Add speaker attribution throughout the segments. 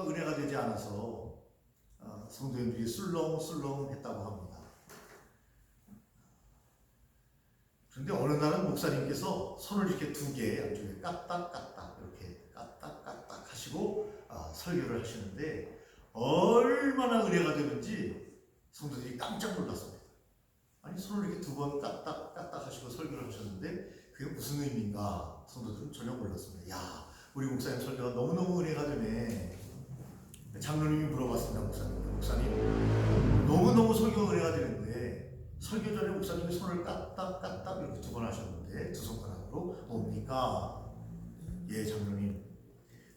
Speaker 1: 설교가 은혜가 되지 않아서 어, 성도님들이 술렁술렁 했다고 합니다. 그런데 어느 날은 목사님께서 손을 이렇게 두 개 양쪽에 까딱까딱 이렇게 까딱까딱 하시고 아, 설교를 하시는데 얼마나 은혜가 되는지 성도들이 깜짝 놀랐습니다. 아니 손을 이렇게 두 번 까딱까딱 하시고 설교를 하셨는데 그게 무슨 의미인가 성도들은 전혀 몰랐습니다. 야 우리 목사님 설교가 너무너무 은혜가 되네. 장로님이 물어봤습니다 목사님. 목사님 너무너무 설교가 은혜가 되는데 설교 전에 목사님이 손을 까딱 까딱 이렇게 두 번 하셨는데 두 손가락으로 뭡니까? 예 장로님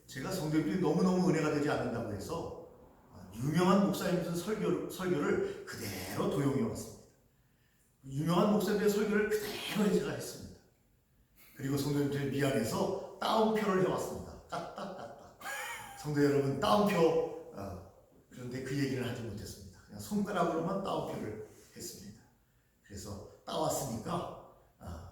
Speaker 1: 제가 성도님들이 너무너무 은혜가 되지 않는다고 해서 아, 유명한 목사님들 설교, 설교를 그대로 도용해 왔습니다. 유명한 목사님의 설교를 그대로 제가 했습니다. 그리고 성도님들 미안해서 따옴표를 해왔습니다. 까딱까딱. 성도 여러분 따옴표 어, 그런데 그 얘기를 하지 못했습니다. 그냥 손가락으로만 따옴표를 했습니다. 그래서 따왔으니까 아,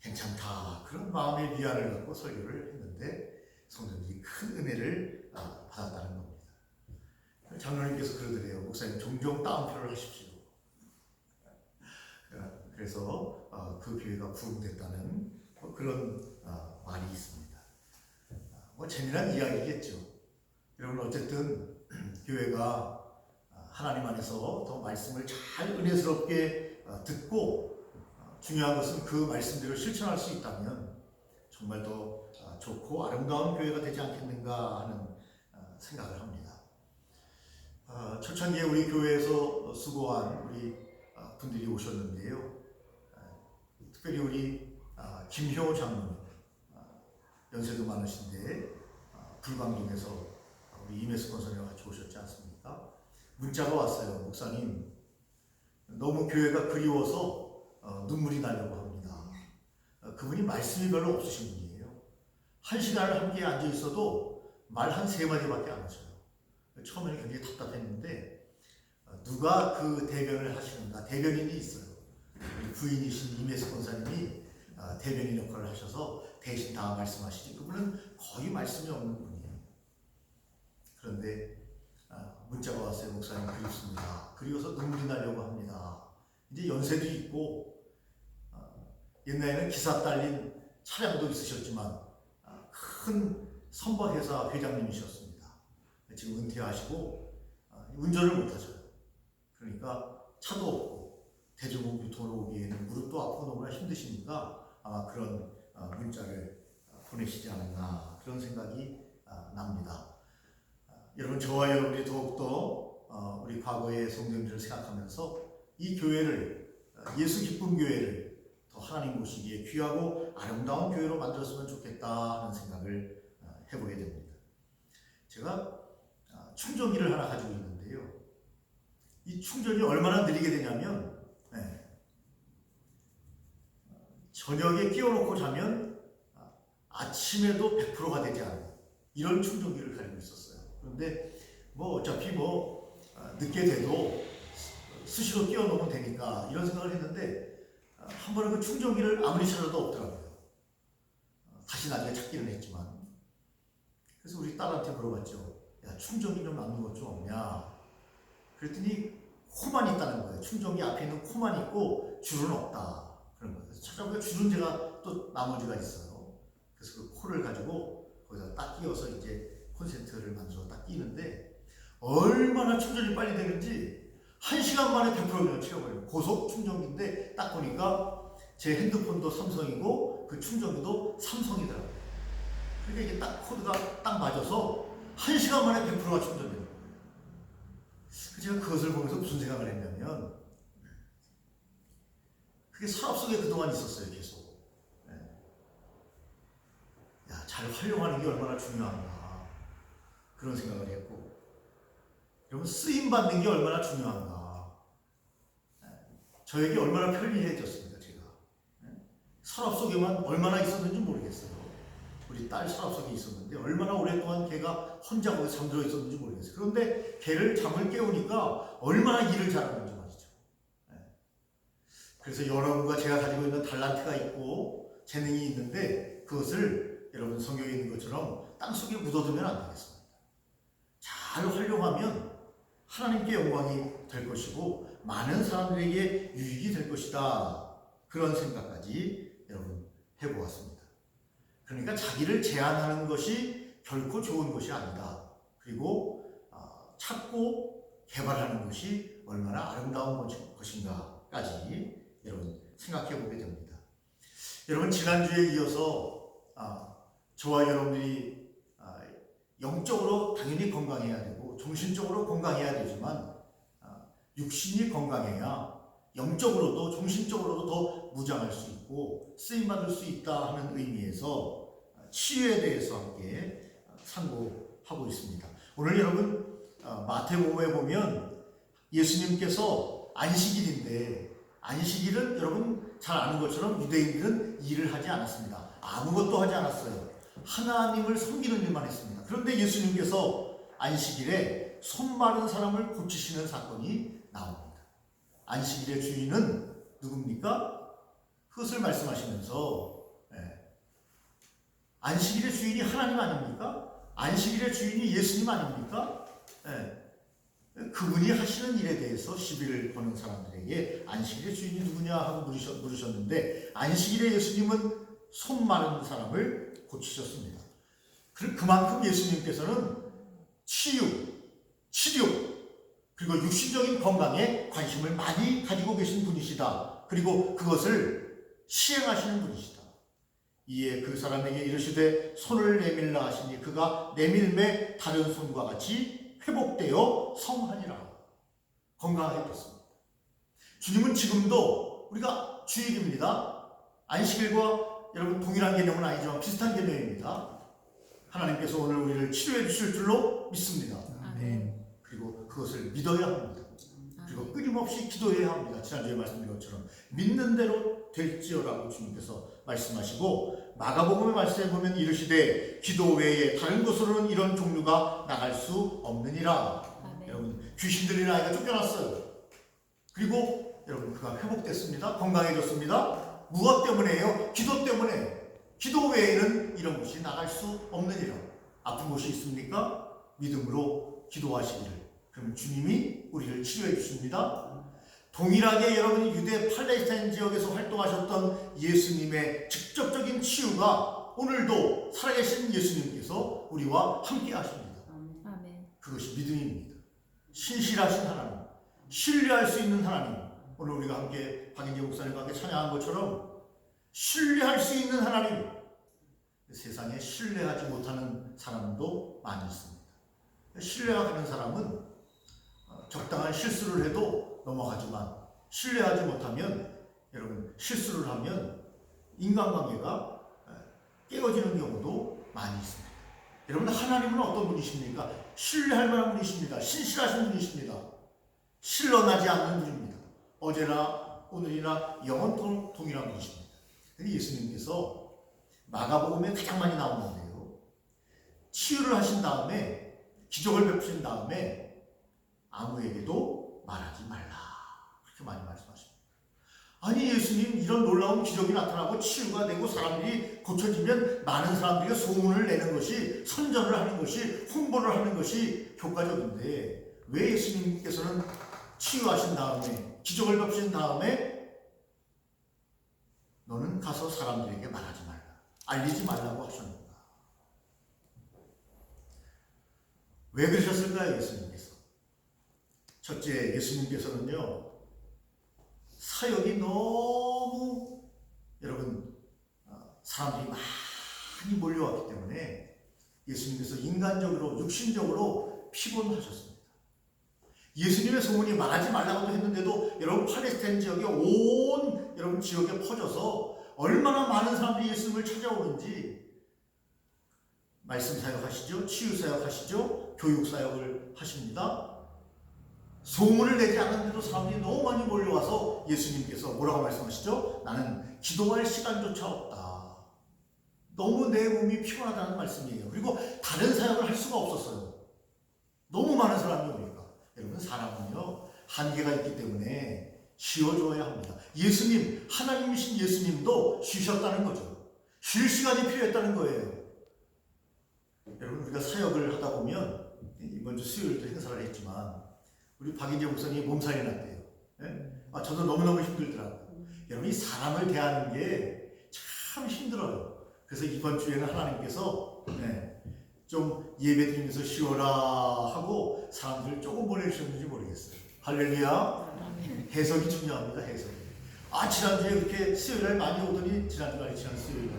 Speaker 1: 괜찮다 그런 마음의 미안을 갖고 설교를 했는데 성도들이 큰 은혜를 아, 받았다는 겁니다. 장로님께서 그러더래요. 목사님 종종 따옴표를 하십시오. 어, 그래서 어, 그 교회가 부흥됐다는 뭐 그런 어, 말이 있습니다. 아, 뭐 재미난 이야기겠죠. 여러분 어쨌든 교회가 아, 하나님 안에서 더 말씀을 잘 은혜스럽게 어, 듣고 어, 중요한 것은 그 말씀대로 실천할 수 있다면 정말 더 아, 좋고 아름다운 교회가 되지 않겠는가 하는 어, 생각을 합니다. 아, 초창기에 우리 교회에서 수고한 우리 아, 분들이 오셨는데요. 아, 특별히 우리 아, 김효 장로님 아, 연세도 많으신데 아, 불광동에서 우리 임혜수 권사님 같이 오셨지 않습니까? 문자가 왔어요. 목사님 너무 교회가 그리워서 어, 눈물이 나려고 합니다. 어, 그분이 말씀이 별로 없으신 분이에요. 한 시간을 함께 앉아 있어도 말 한 세 마디밖에 안 하셔요. 처음에는 굉장히 답답했는데 어, 누가 그 대변을 하시는가 대변인이 있어요. 부인이신 임혜수 권사님이 어, 대변인 역할을 하셔서 대신 다 말씀하시지 그분은 거의 말씀이 없는 분이에요. 그런데 어, 문자가 왔어요. 목사님 그립습니다. 그리워서 눈물이 나려고 합니다. 이제 연세도 있고 어, 옛날에는 기사 딸린 차량도 있으셨지만 어, 큰 선박회사 회장님이셨습니다. 지금 은퇴하시고 어, 운전을 못하셔요. 그러니까 차도 없고 대중교통으로 오기에는 무릎도 아프고 너무나 힘드시니까 아마 그런 어, 문자를 어, 보내시지 않았나 그런 생각이 어, 납니다. 어, 여러분 저와 여러분이 더욱더 어, 우리 과거의 성도님들을 생각하면서 이 교회를 어, 예수 기쁨 교회를 더 하나님 보시기에 귀하고 아름다운 교회로 만들었으면 좋겠다 하는 생각을 어, 해보게 됩니다. 제가 아, 충전기를 하나 가지고 있는데요. 이 충전이 얼마나 느리게 되냐면 네. 저녁에 끼워놓고 자면 아, 아침에도 100%가 되지 않아요. 이런 충전기를 가지고 있었어요. 그런데 뭐 어차피 뭐 아, 늦게 돼도 수시로 끼워놓으면 되니까 이런 생각을 했는데 아, 한 번은 그 충전기를 아무리 찾아도 없더라고요. 아, 다시 나중에 찾기는 했지만 그래서 우리 딸한테 물어봤죠. 야 충전기 좀 남는 것 좀 없냐? 그랬더니 코만 있다는 거예요. 충전기 앞에 있는 코만 있고 줄은 없다. 그런 거예요. 찾아보니까 줄은 제가 또 나머지가 있어요. 그래서 그 코를 가지고 거기다 딱 끼워서 이제 콘센트를 만들어 딱 끼는데 얼마나 충전이 빨리 되는지 한 시간 만에 100% 그냥 채워버려요. 고속 충전기인데 딱 보니까 제 핸드폰도 삼성이고 그 충전기도 삼성이더라고요. 그러니까 이게 딱 코드가 딱 맞아서 한 시간 만에 100%가 충전되는 거예요. 그 제가 그것을 보면서 무슨 생각을 했냐면 그게 서랍 속에 그동안 있었어요, 계속. 예. 야, 잘 활용하는 게 얼마나 중요한가. 그런 생각을 했고. 여러분, 쓰임 받는 게 얼마나 중요한가. 예. 저에게 얼마나 편리해졌습니다, 제가. 예. 서랍 속에만 얼마나 있었는지 모르겠어요. 우리 딸 서랍 속에 있었는데 얼마나 오랫동안 걔가 혼자 거기 잠들어 있었는지 모르겠어요. 그런데 걔를 잠을 깨우니까 얼마나 일을 잘하는지 말이죠. 예. 그래서 여러분과 제가 가지고 있는 달란트가 있고 재능이 있는데 그것을 여러분 성경에 있는 것처럼 땅 속에 묻어두면 안 되겠습니다. 잘 활용하면 하나님께 영광이 될 것이고 많은 사람들에게 유익이 될 것이다. 그런 생각까지 여러분 해보았습니다. 그러니까 자기를 제한하는 것이 결코 좋은 것이 아니다. 그리고 어, 찾고 개발하는 것이 얼마나 아름다운 것인가까지 여러분 생각해 보게 됩니다. 여러분 지난주에 이어서 아, 저와 여러분들이 아, 영적으로 당연히 건강해야 되고 정신적으로 건강해야 되지만 아, 육신이 건강해야 영적으로도 정신적으로도 더 무장할 수 있고 쓰임 받을 수 있다 하는 의미에서 아, 치유에 대해서 함께 아, 상고하고 있습니다. 오늘 여러분 아, 마태복음에 보면 예수님께서 안식일인데 안식일은 여러분 잘 아는 것처럼 유대인들은 일을 하지 않았습니다. 아무것도 하지 않았어요. 하나님을 섬기는 일만 했습니다. 그런데 예수님께서 안식일에 손 마른 사람을 고치시는 사건이 나옵니다. 안식일의 주인은 누굽니까? 그것을 말씀하시면서 예. 안식일의 주인이 하나님 아닙니까? 안식일의 주인이 예수님 아닙니까? 예. 그분이 하시는 일에 대해서 시비를 거는 사람들에게 안식일의 주인이 누구냐 하고 물으셨, 물으셨는데 안식일에 예수님은 손 마른 사람을 고치셨습니다. 그- 그만큼 예수님께서는 치유, 치료, 그리고 육신적인 건강에 관심을 많이 가지고 계신 분이시다. 그리고 그것을 시행하시는 분이시다. 이에 그 사람에게 이르시되 손을 내밀라 하시니 그가 내밀매 다른 손과 같이 회복되어 성하니라. 건강하게 됐습니다. 주님은 지금도 우리가 주일입니다. 안식일과 여러분 동일한 개념은 아니지만 비슷한 개념입니다. 하나님께서 오늘 우리를 치료해 주실 줄로 믿습니다.
Speaker 2: 아멘.
Speaker 1: 그리고 그것을 믿어야 합니다. 그리고 끊임없이 기도해야 합니다. 지난주에 말씀드린 것처럼 믿는 대로 될지어라고 주님께서 말씀하시고 마가복음의 말씀에 보면 이르시되 기도 외에 다른 곳으로는 이런 종류가 나갈 수 없느니라.
Speaker 2: 아멘.
Speaker 1: 여러분 귀신 들리는 아이가 쫓겨났어요. 그리고 여러분 그가 회복됐습니다. 건강해졌습니다. 무엇 때문에요? 기도 때문에. 기도 외에는 이런 곳이 나갈 수 없느니라. 아픈 곳이 있습니까? 믿음으로 기도하시기를. 그럼 주님이 우리를 치료해 주십니다. 동일하게 여러분이 유대 팔레스타인 지역에서 활동하셨던 예수님의 직접적인 치유가 오늘도 살아계신 예수님께서 우리와 함께 하십니다. 그것이 믿음입니다. 신실하신 하나님, 신뢰할 수 있는 하나님. 오늘 우리가 함께 박인재 목사님과 함께 찬양한 것처럼 신뢰할 수 있는 하나님. 세상에 신뢰하지 못하는 사람도 많이 있습니다. 신뢰하는 사람은 어, 적당한 실수를 해도 넘어가지만 신뢰하지 못하면 여러분 실수를 하면 인간관계가 에, 깨어지는 경우도 많이 있습니다. 여러분 하나님은 어떤 분이십니까? 신뢰할 만한 분이십니다. 신실하신 분이십니다. 신뢰나지 않는 분입니다. 어제나 오늘이나 영원토록 동일한 분이십니다. 근데 예수님께서 마가복음에 가장 많이 나오는데요. 치유를 하신 다음에 기적을 베푸신 다음에 아무에게도 말하지 말라. 그렇게 많이 말씀하십니다. 아니 예수님 이런 놀라운 기적이 나타나고 치유가 되고 사람들이 고쳐지면 많은 사람들이 소문을 내는 것이 선전을 하는 것이 홍보를 하는 것이 효과적인데 왜 예수님께서는 치유하신 다음에 기적을 베푸신 다음에 너는 가서 사람들에게 말하지 말라. 알리지 말라고 하셨는가? 왜 그러셨을까요 예수님께서? 첫째 예수님께서는요 사역이 너무 여러분 어, 사람들이 많이 몰려왔기 때문에 예수님께서 인간적으로 육신적으로 피곤하셨습니다. 예수님의 소문이 말하지 말라고 했는데도 여러분 팔레스타인 지역에 온 여러분 지역에 퍼져서 얼마나 많은 사람들이 예수님을 찾아오는지 말씀 사역하시죠, 치유 사역하시죠, 교육 사역을 하십니다. 소문을 내지 않는데도 사람들이 너무 많이 몰려와서 예수님께서 뭐라고 말씀하시죠? 나는 기도할 시간조차 없다. 너무 내 몸이 피곤하다는 말씀이에요. 그리고 다른 사역을 할 수가 없었어요. 너무 많은 사람이 사람은요, 한계가 있기 때문에 쉬어줘야 합니다. 예수님, 하나님이신 예수님도 쉬셨다는 거죠. 쉴 시간이 필요했다는 거예요. 여러분, 우리가 사역을 하다 보면 이번 주 수요일도 행사를 했지만 우리 박인재 목사님이 몸살이 났대요. 예? 아 저도 너무너무 힘들더라고요. 여러분 이 사람을 대하는 게 참 힘들어요. 그래서 이번 주에는 하나님께서 네, 좀 예배 드리면서 쉬어라 하고 사람들 조금 보내주셨는지 모르겠어요. 할렐루야. 해석이 중요합니다. 해석이. 아 지난주에 그렇게 수요일날 많이 오더니 지난주가 아니 지난 수요일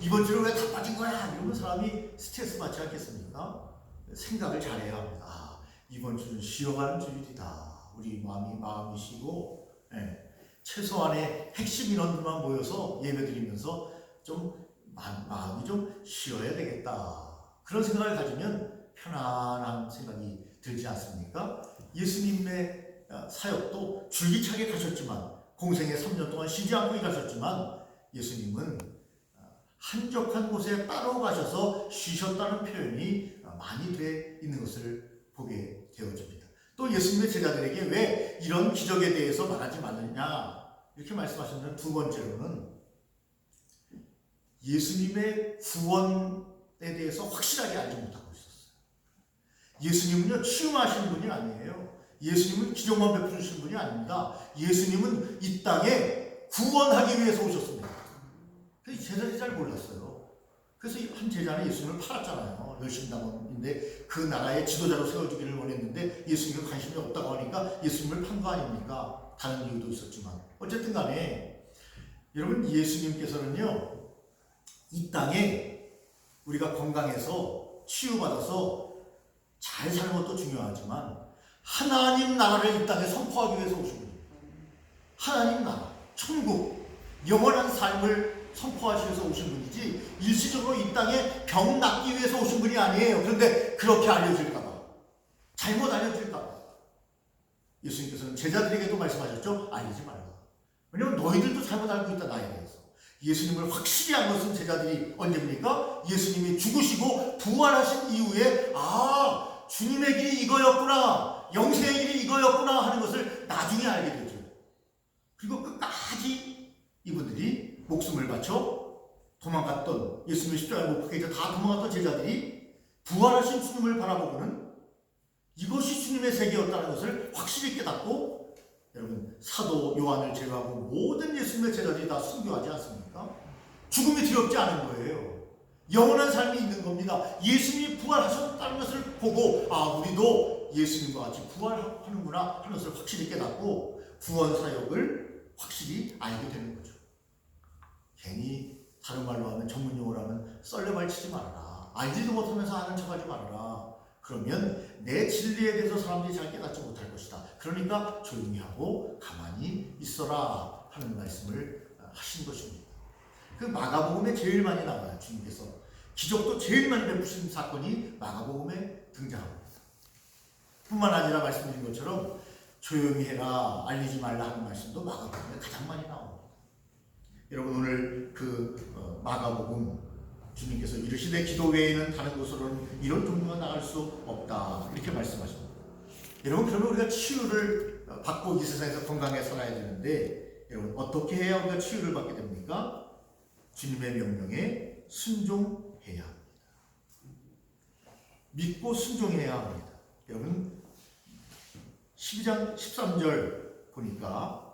Speaker 1: 이번 주는 왜 다 빠진 거야? 이러면 사람이 스트레스 받지 않겠습니까? 생각을 잘해야 합니다. 아, 이번 주는 쉬어가는 주일이다. 우리 마음이 마음이 쉬고 예, 최소한의 핵심 인원들만 모여서 예배 드리면서 좀 마, 마음이 좀 쉬어야 되겠다. 그런 생각을 가지면 편안한 생각이 들지 않습니까? 예수님의 어, 사역도 줄기차게 가셨지만 공생의 3년 동안 쉬지 않고 가셨지만 예수님은 어, 한적한 곳에 따로 가셔서 쉬셨다는 표현이 어, 많이 돼 있는 것을 보게 되어집니다. 또 예수님의 제자들에게 왜 이런 기적에 대해서 말하지 말느냐 이렇게 말씀하셨는데 두 번째로는 예수님의 구원에 대해서 확실하게 알지 못하고 있었어요. 예수님은요 치유하시는 분이 아니에요. 예수님은 기적만 베푸시는 분이 아닙니다. 예수님은 이 땅에 구원하기 위해서 오셨습니다. 그래서 제자들이 잘 몰랐어요. 그래서 한 제자는 예수님을 팔았잖아요. 열심당원인데 그 나라의 지도자로 세워주기를 원했는데 예수님은 관심이 없다고 하니까 예수님을 판 거 아닙니까? 다른 이유도 있었지만 어쨌든 간에 여러분 예수님께서는요 이 땅에 우리가 건강해서 치유받아서 잘 사는 것도 중요하지만 하나님 나라를 이 땅에 선포하기 위해서 오신 분이에요. 하나님 나라, 천국, 영원한 삶을 선포하시 위해서 오신 분이지 일시적으로 이 땅에 병 낫기 위해서 오신 분이 아니에요. 그런데 그렇게 알려질까봐 잘못 알려질까봐 예수님께서는 제자들에게도 말씀하셨죠. 알리지 말라. 왜냐면 너희들도 잘못 알고 있다 나에 대해서. 예수님을 확실히 안 것은 제자들이 언제입니까? 예수님이 죽으시고 부활하신 이후에 아 주님의 길이 이거였구나 영생의 길이 이거였구나 하는 것을 나중에 알게 되죠. 그리고 끝까지 이분들이 목숨을 바쳐 도망갔던 예수님의 십자가에 못 박혀 다 도망갔던 제자들이 부활하신 주님을 바라보고는 이것이 주님의 세계였다는 것을 확실히 깨닫고 여러분 사도 요한을 제외하고 모든 예수님의 제자들이 다 순교하지 않습니까? 죽음이 두렵지 않은 거예요. 영원한 삶이 있는 겁니다. 예수님이 부활하셨다는 것을 보고 아 우리도 예수님과 같이 부활하는구나 하는 것을 확실히 깨닫고 구원 사역을 확실히 알게 되는 거죠. 괜히 다른 말로 하면 전문 용어로 하면 썰레발 치지 말아라. 알지도 못하면서 아는 척하지 말아라. 그러면 내 진리에 대해서 사람들이 잘 깨닫지 못할 것이다. 그러니까 조용히 하고 가만히 있어라 하는 말씀을 하신 것입니다. 그 마가복음에 제일 많이 나와요. 주님께서 기적도 제일 많이 베푸신 사건이 마가복음에 등장합니다. 뿐만 아니라 말씀드린 것처럼 조용히 해라, 알리지 말라 하는 말씀도 마가복음에 가장 많이 나옵니다. 여러분 오늘 그 어, 마가복음 주님께서 이르시되 기도 외에는 다른 곳으로는 이런 종류가 나갈 수 없다 이렇게 말씀하십니다. 여러분 그러면 우리가 치유를 어, 받고 이 세상에서 건강하게 살아야 되는데 여러분 어떻게 해야 우리가 치유를 받게 됩니까? 주님의 명령에 순종해야 합니다. 믿고 순종해야 합니다. 여러분 12장 13절 보니까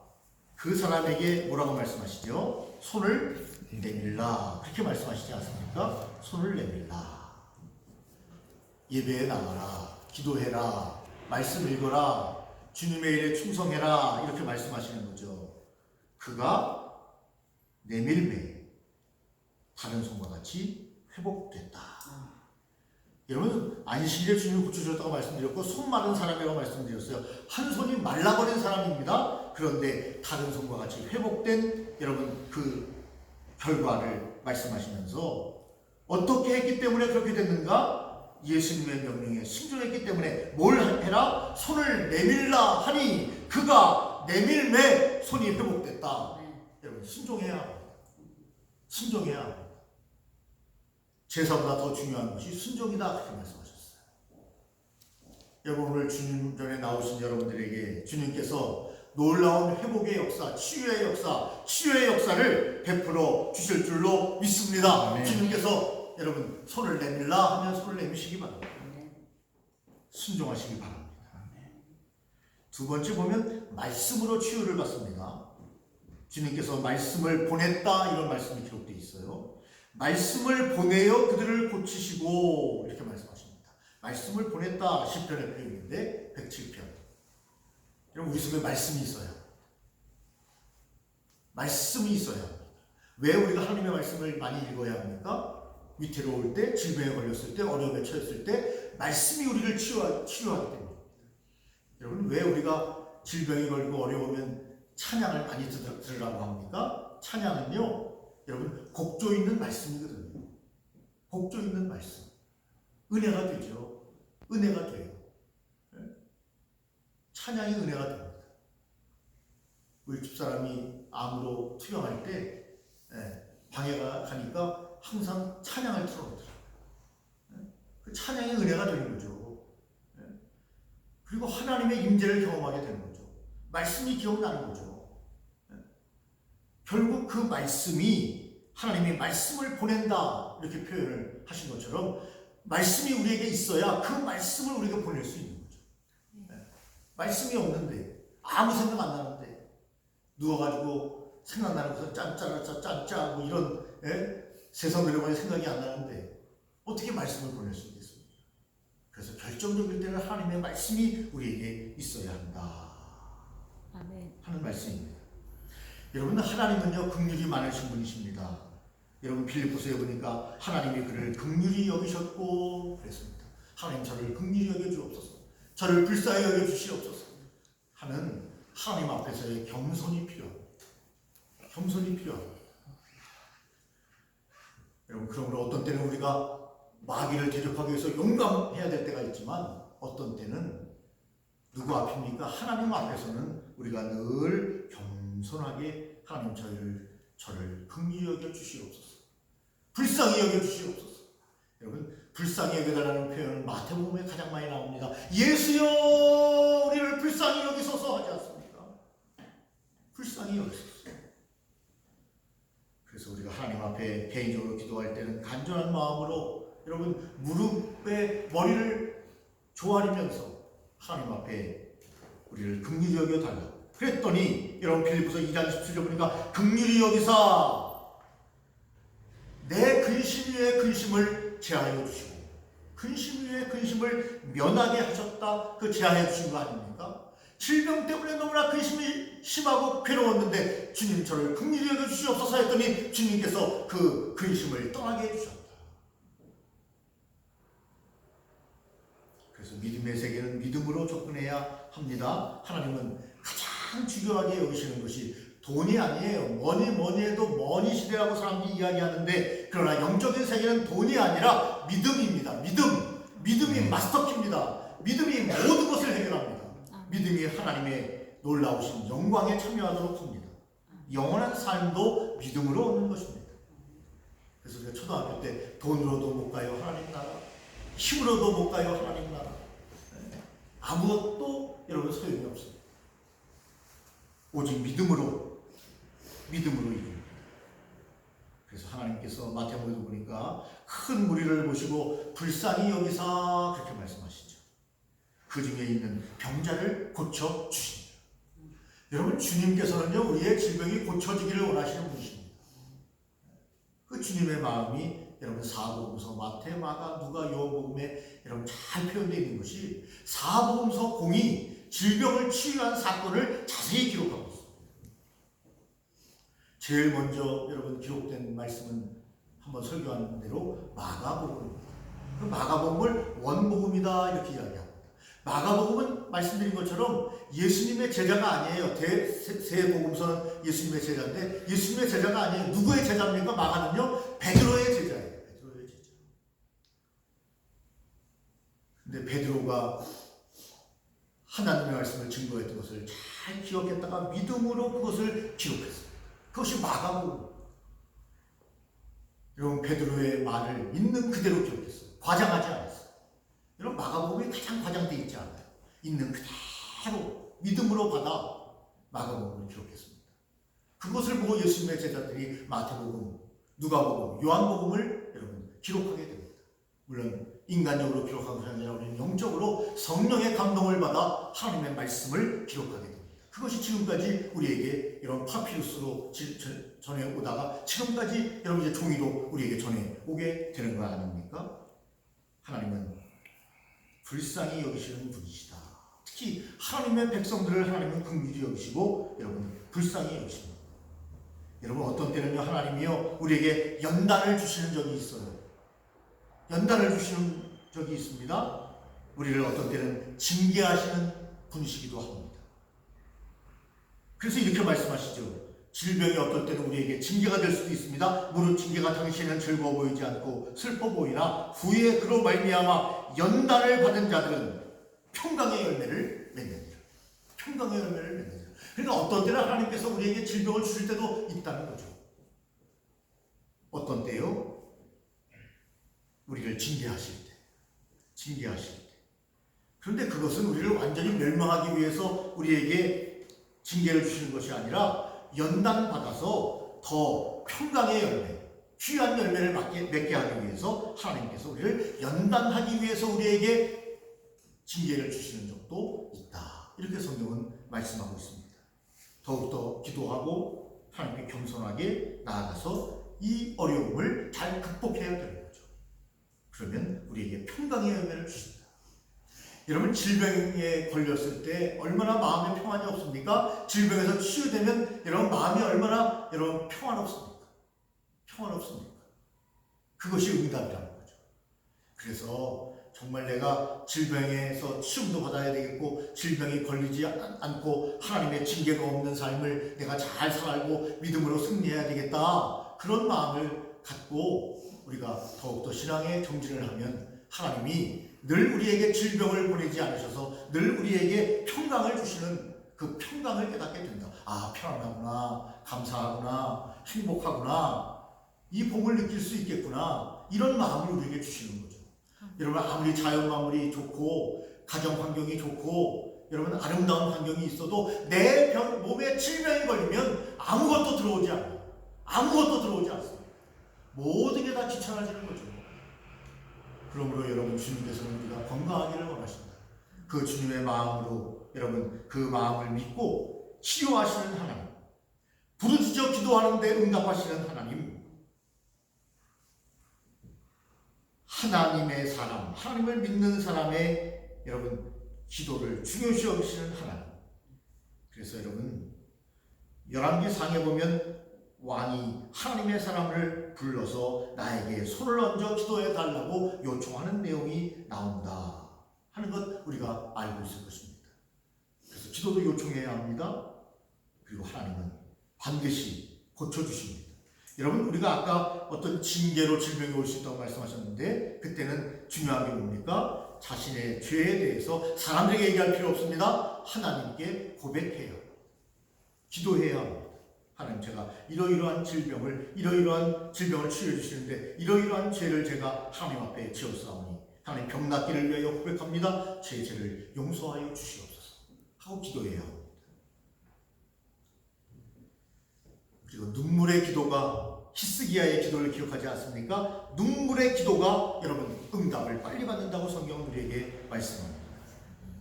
Speaker 1: 그 사람에게 뭐라고 말씀하시죠? 손을 내밀라 그렇게 말씀하시지 않습니까? 손을 내밀라 예배에 나가라 기도해라 말씀 읽어라 주님의 일에 충성해라 이렇게 말씀하시는 거죠. 그가 내밀매 다른 손과 같이 회복됐다. 여러분 안식일에 주님을 고쳐주셨다고 말씀드렸고 손 마른 사람이라고 말씀드렸어요. 한 손이 말라버린 사람입니다. 그런데 다른 손과 같이 회복된 여러분 그 결과를 말씀하시면서 어떻게 했기 때문에 그렇게 됐는가? 예수님의 명령에 순종했기 때문에 뭘 해라? 손을 내밀라 하니 그가 내밀매 손이 회복됐다. 여러분 순종해야 합니다. 순종해야 합니다. 제사보다 더 중요한 것이 순종이다 그렇게 말씀하셨어요. 여러분 오늘 주님 전에 나오신 여러분들에게 주님께서 놀라운 회복의 역사, 치유의 역사, 치유의 역사를 베풀어 주실 줄로 믿습니다.
Speaker 2: 아멘.
Speaker 1: 주님께서 여러분 손을 내밀라 하면 손을 내미시기 바랍니다. 순종하시기 바랍니다. 두 번째 보면 말씀으로 치유를 받습니다. 주님께서 말씀을 보냈다 이런 말씀이 기록되어 있어요. 말씀을 보내어 그들을 고치시고 이렇게 말씀하십니다. 말씀을 보냈다 시편의 표현인데 107편. 여러분 우리 속에 말씀이 있어야. 말씀이 있어야. 왜 우리가 하나님의 말씀을 많이 읽어야 합니까? 위태로울 때, 질병에 걸렸을 때, 어려움에 처했을 때 말씀이 우리를 치유하, 치유하기 때문입니다. 여러분 왜 우리가 질병에 걸리고 어려우면 찬양을 많이 들- 들으라고 합니까? 찬양은요, 여러분 곡조 있는 말씀이거든요. 곡조 있는 말씀. 은혜가 되죠. 은혜가 돼요. 예? 찬양이 은혜가 됩니다. 우리 집사람이 암으로 투병할 때 예, 방해가 가니까 항상 찬양을 틀어놓더라고요. 예? 그 찬양이 은혜가 되는 거죠. 예? 그리고 하나님의 임재를 경험하게 되는 거죠. 말씀이 기억나는 거죠. 예? 결국 그 말씀이 하나님이 말씀을 보낸다 이렇게 표현을 하신 것처럼 말씀이 우리에게 있어야 그 말씀을 우리가 보낼 수 있는 거죠. 예? 말씀이 없는데 아무 생각 안 나는데 누워가지고 생각나는 것은 짠짜라짜 짠짜 뭐 이런 예? 세상 내려가는 생각이 안 나는데 어떻게 말씀을 보낼 수 있겠습니까? 그래서 결정적일 때는 하나님의 말씀이 우리에게 있어야 한다
Speaker 2: 아멘.
Speaker 1: 하는 말씀입니다. 여러분 하나님은요 긍휼이 많으신 분이십니다. 여러분 빌립보서에 보니까 하나님이 그를 긍휼히 여기셨고 그랬습니다. 하나님 저를 긍휼히 여겨 주옵소서. 저를 불쌍히 여겨 주시옵소서. 하는 하나님 앞에서의 겸손이 필요합니다. 겸손이 필요합니다. 여러분 그러므로 어떤 때는 우리가 마귀를 대적하기 위해서 용감해야 될 때가 있지만 어떤 때는 누구 앞입니까? 하나님 앞에서는 우리가 늘 겸손하게 하나님 저를 저를 긍휼히 여겨 주시옵소서. 불쌍히 여겨 주시옵소서. 여러분 불쌍히 여겨달라는 표현은 마태복음에 가장 많이 나옵니다. 예수여 우리를 불쌍히 여기소서 하지 않습니까? 불쌍히 여기소서. 우리가 하나님 앞에 개인적으로 기도할 때는 간절한 마음으로 여러분 무릎에 머리를 조아리면서 하나님 앞에 우리를 긍휼히 여겨 달라. 그랬더니 여러분 빌립보서 2장 17절 보니까 긍휼히 여기사 내 근심 위에 근심을 제하여 주시고 근심 위에 근심을 면하게 하셨다. 그 제하여 주신 거 아닙니까? 질병 때문에 너무나 근심이 심하고 괴로웠는데 주님 저를 긍휼히 여겨 주시옵소서 했더니 주님께서 그 근심을 떠나게 해 주셨다. 그래서 믿음의 세계는 믿음으로 접근해야 합니다. 하나님은 가장 중요하게 여기시는 것이 돈이 아니에요. 뭐니 뭐니 해도 머니 시대라고 사람들이 이야기하는데 그러나 영적인 세계는 돈이 아니라 믿음입니다. 믿음. 믿음이 마스터키입니다. 믿음이 모든 것을 해결합니다. 믿음이 하나님의 놀라우신 영광에 참여하도록 합니다. 영원한 삶도 믿음으로 얻는 것입니다. 그래서 우리가 초등학교 때 돈으로도 못 가요 하나님 나라, 힘으로도 못 가요 하나님 나라. 네. 아무것도 여러분 소용이 없습니다. 오직 믿음으로 믿음으로 이깁니다. 그래서 하나님께서 마태복음 보니까 큰 무리를 보시고 불쌍히 여기사 그렇게 말씀하시죠. 그 중에 있는 병자를 고쳐 주십니다. 여러분 주님께서는요 우리의 질병이 고쳐지기를 원하시는 분이십니다. 그 주님의 마음이 여러분 사복음서 마태, 마가, 누가, 요한복음에 여러분 잘 표현되어 있는 것이 사복음서 공이 질병을 치유한 사건을 자세히 기록하고 있습니다. 제일 먼저 여러분 기록된 말씀은 한번 설교한 대로 마가복음입니다. 그 마가복음을 원복음이다 이렇게 이야기합니다. 마가복음은 말씀드린 것처럼 예수님의 제자가 아니에요. 대, 세, 세 복음서는 예수님의 제자인데 예수님의 제자가 아니에요. 누구의 제자입니까? 마가는요 베드로의 제자예요. 베드로의 제자. 근데 베드로가 하나님의 말씀을 증거했던 것을 잘 기억했다가 믿음으로 그것을 기록했어요. 그것이 마가복음. 여러분 베드로의 말을 있는 그대로 기록했어요. 과장하지 않았어요. 여러분 마가복음이 가장 과장되어 있지 않아요. 있는 그대로 믿음으로 받아 마가복음을 기록했습니다. 그것을 보고 예수님의 제자들이 마태복음, 누가복음, 요한복음을 여러분 기록하게 됩니다. 물론 인간적으로 기록한 것이 아니라 우리는 영적으로 성령의 감동을 받아 하나님의 말씀을 기록하게 됩니다. 그것이 지금까지 우리에게 이런 파피루스로 전해 오다가 지금까지 여러분 이제 종이로 우리에게 전해 오게 되는 거 아닙니까? 하나님은 불쌍히 여기시는 분이시다. 특히 하나님의 백성들을 하나님은 긍휼히 여기시고 여러분 불쌍히 여기십니다. 여러분 어떤 때는요 하나님이요 우리에게 연단을 주시는 적이 있어요. 연단을 주시는 적이 있습니다. 우리를 어떤 때는 징계하시는 분이시기도 합니다. 그래서 이렇게 말씀하시죠. 질병이 어떨 때는 우리에게 징계가 될 수도 있습니다. 무릇 징계가 당신은 즐거워 보이지 않고 슬퍼 보이나 후에 그로 말미암아 연단을 받은 자들은 평강의 열매를 맺느니라. 평강의 열매를 맺느니라. 그러니까 어떤 때는 하나님께서 우리에게 질병을 주실 때도 있다는 거죠. 어떤 때요? 우리를 징계하실 때. 징계하실 때. 그런데 그것은 우리를 완전히 멸망하기 위해서 우리에게 징계를 주시는 것이 아니라 연단받아서 더 평강의 열매, 귀한 열매를 맺게, 하기 위해서 하나님께서 우리를 연단하기 위해서 우리에게 징계를 주시는 적도 있다. 이렇게 성경은 말씀하고 있습니다. 더욱더 기도하고 하나님께 겸손하게 나아가서 이 어려움을 잘 극복해야 되는 거죠. 그러면 우리에게 평강의 열매를 주신다. 여러분 질병에 걸렸을 때 얼마나 마음에 평안이 없습니까? 질병에서 치유되면 여러분 마음이 얼마나 여러분 평안없습니까? 평안없습니까? 그것이 응답이라는 거죠. 그래서 정말 내가 질병에서 치유도 받아야 되겠고 질병이 걸리지 않- 않고 하나님의 징계가 없는 삶을 내가 잘 살고 믿음으로 승리해야 되겠다. 그런 마음을 갖고 우리가 더욱더 신앙의 정진을 하면 하나님이 늘 우리에게 질병을 보내지 않으셔서 늘 우리에게 평강을 주시는 그 평강을 깨닫게 된다. 아, 편안하구나. 감사하구나. 행복하구나. 이 복을 느낄 수 있겠구나. 이런 마음을 우리에게 주시는 거죠. 여러분, 아무리 자연 만물이 좋고, 가정 환경이 좋고, 여러분, 아름다운 환경이 있어도 내 병, 몸에 질병이 걸리면 아무것도 들어오지 않아요. 아무것도 들어오지 않습니다. 모든 게 다 귀찮아지는 거죠. 그러므로 여러분 주님께서는 우리가 건강하기를 원하신다. 그 주님의 마음으로 여러분 그 마음을 믿고 치료하시는 하나님, 부르짖어 기도하는데 응답하시는 하나님, 하나님의 사람, 하나님을 믿는 사람의 여러분 기도를 중요시 여기시는 하나님. 그래서 여러분 열왕기 상에 보면 왕이 하나님의 사람을 불러서 나에게 손을 얹어 기도해 달라고 요청하는 내용이 나온다 하는 것 우리가 알고 있을 것입니다. 그래서 기도도 요청해야 합니다. 그리고 하나님은 반드시 고쳐주십니다. 여러분 우리가 아까 어떤 징계로 질병이 올 수 있다고 말씀하셨는데 그때는 중요한 게 뭡니까? 자신의 죄에 대해서 사람들에게 얘기할 필요 없습니다. 하나님께 고백해야. 기도해야. 하나님 제가 이러이러한 질병을 이러이러한 질병을 치료해 주시는데 이러이러한 죄를 제가 하나님 앞에 지었사오니 하나님 병 낫기를 위하여 고백합니다. 제 죄를 용서하여 주시옵소서 하고 기도해야 합니다. 그리고 눈물의 기도가 히스기야의 기도를 기억하지 않습니까? 눈물의 기도가 여러분 응답을 빨리 받는다고 성경은 우리에게 말씀합니다.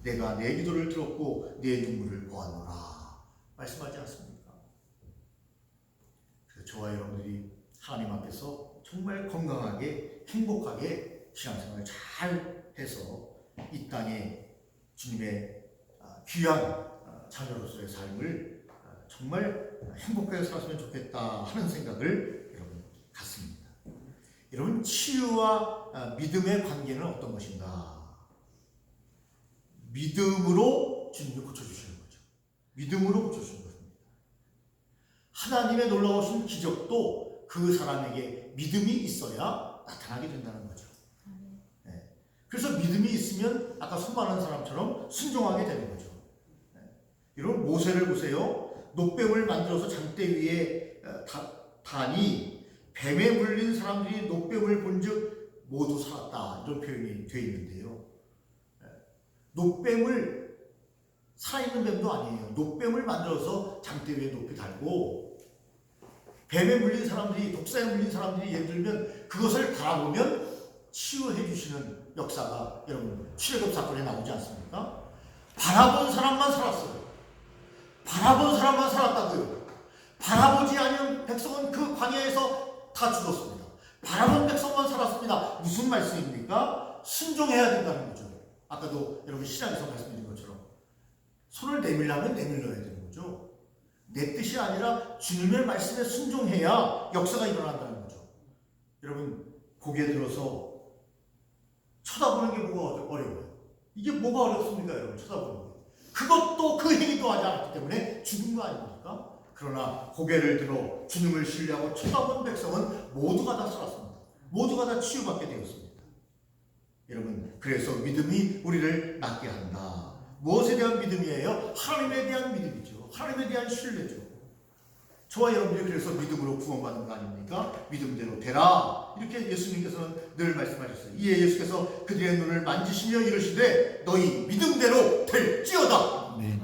Speaker 1: 내가 내 기도를 들었고 내 눈물을 보았노라 말씀하지 않습니까? 그래서 저와 여러분들이 하나님 앞에서 정말 건강하게 행복하게 신앙생활을 잘 해서 이 땅에 주님의 아, 귀한 아, 자녀로서의 삶을 아, 정말 행복하게 살았으면 좋겠다 하는 생각을 여러분 갖습니다. 여러분 치유와 아, 믿음의 관계는 어떤 것인가? 믿음으로 주님이 고쳐주시는 거죠. 믿음으로 고쳐주시는 것입니다. 하나님의 놀라우신 기적도 그 사람에게 믿음이 있어야 나타나게 된다는 거죠. 네. 그래서 믿음이 있으면 아까 손만한 사람처럼 순종하게 되는 거죠. 네. 여러분 모세를 보세요. 노뱀을 만들어서 장대 위에 어, 다, 다니 뱀에 물린 사람들이 노뱀을 본즉 모두 살았다 이런 표현이 되어 있는데요. 네. 노뱀을 살아있는 뱀도 아니에요. 노뱀을 만들어서 장대 위에 높이 달고 뱀에 물린 사람들이 독사에 물린 사람들이 예를 들면 그것을 바라보면 치유해 주시는 역사가 여러분 출애굽 사건에 나오지 않습니까? 바라본 사람만 살았어요. 바라본 사람만 살았다고요. 바라보지 않은 백성은 그 광야에서 다 죽었습니다. 바라본 백성만 살았습니다. 무슨 말씀입니까? 순종해야 된다는 거죠. 아까도 여러분 시장에서 말씀드린 것처럼 손을 내밀려면 내밀러야 되는 거죠. 내 뜻이 아니라 주님의 말씀에 순종해야 역사가 일어난다는 거죠. 여러분 고개 들어서 쳐다보는 게 뭐가 어려워요? 이게 뭐가 어렵습니까, 여러분? 쳐다보는 게. 그것도 그 행위도 하지 않았기 때문에 죽은 거 아닙니까? 그러나 고개를 들어 주님을 신뢰하고 쳐다본 백성은 모두가 다 살았습니다. 모두가 다 치유받게 되었습니다. 여러분, 그래서 믿음이 우리를 낫게 한다. 무엇에 대한 믿음이에요? 하나님에 대한 믿음이죠. 하나님에 대한 신뢰죠. 저와 여러분들이 그래서 믿음으로 구원받는 거 아닙니까? 믿음대로 되라. 이렇게 예수님께서는 늘 말씀하셨어요. 이에 예수께서 그들의 눈을 만지시며 이르시되 너희 믿음대로 될지어다.
Speaker 3: 네.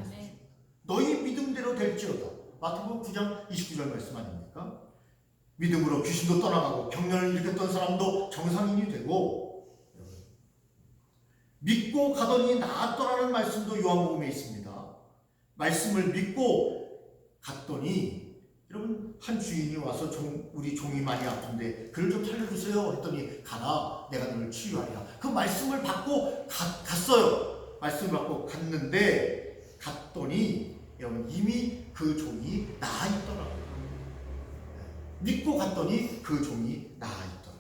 Speaker 1: 너희 믿음대로 될지어다. 마태복음 9장 29절 말씀 아닙니까? 믿음으로 귀신도 떠나가고 병련을 일으켰던 사람도 정상인이 되고 믿고 가더니 나았더라는 말씀도 요한복음에 있습니다. 말씀을 믿고 갔더니 여러분 한 주인이 와서 종, 우리 종이 많이 아픈데 그를 좀 살려주세요 했더니 가라 내가 너를 치유하리라. 그 말씀을 받고 가- 갔어요. 말씀을 받고 갔는데 갔더니 여러분 이미 그 종이 나아 있더라고요. 믿고 갔더니 그 종이 나아 있더라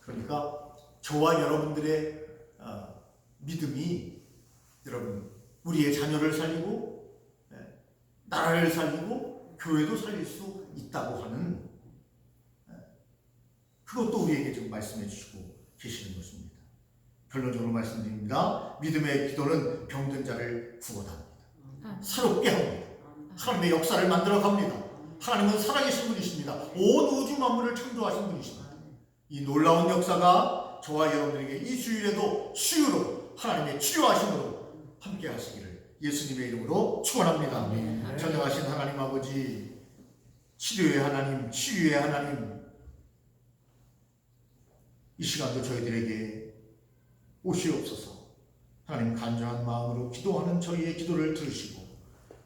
Speaker 1: 그러니까 저와 여러분들의 어, 믿음이 여러분 우리의 자녀를 살리고 예, 나라를 살리고 교회도 살릴 수 있다고 하는 예, 그것도 우리에게 지금 말씀해 주시고 계시는 것입니다. 결론적으로 말씀드립니다. 믿음의 기도는 병든 자를 구원합니다. 새롭게 합니다. 하나님의 역사를 만들어 갑니다. 하나님은 살아계신 분이십니다. 온 우주 만물을 창조하신 분이십니다. 이 놀라운 역사가 저와 여러분들에게 이 주일에도 치유로 하나님의 치유하심으로 함께 하시기를 예수님의 이름으로 축원합니다. 전능하신 하나님 아버지 치료의 하나님 치유의 하나님 이 시간도 저희들에게 오시옵소서 하나님 간절한 마음으로 기도하는 저희의 기도를 들으시고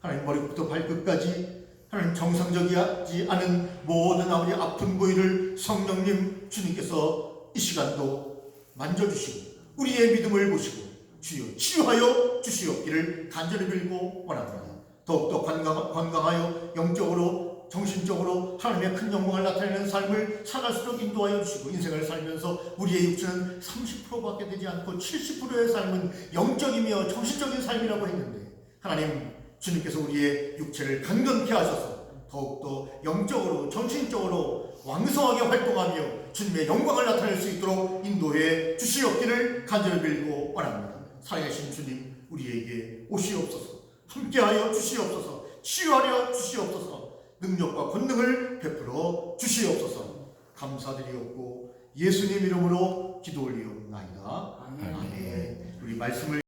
Speaker 1: 하나님 머리부터 발끝까지 하나님 정상적이지 않은 모든 아버지 아픈 부위를 성령님 주님께서 이 시간도 만져주시고 우리의 믿음을 보시고 주여 치유하여 주시옵기를 간절히 빌고 원합니다. 더욱더 건강, 건강하여 영적으로 정신적으로 하나님의 큰 영광을 나타내는 삶을 살아갈수록 인도하여 주시고 인생을 살면서 우리의 육체는 30%밖에 되지 않고 70%의 삶은 영적이며 정신적인 삶이라고 했는데 하나님 주님께서 우리의 육체를 강건케 하셔서 더욱더 영적으로 정신적으로 왕성하게 활동하며 주님의 영광을 나타낼 수 있도록 인도해 주시옵기를 간절히 빌고 원합니다. 살아계신 주님 우리에게 오시옵소서. 함께하여 주시옵소서. 치유하려 주시옵소서. 능력과 권능을 베풀어 주시옵소서. 감사드리옵고 예수님 이름으로 기도 올리옵나이다. 아멘. 우리 말씀을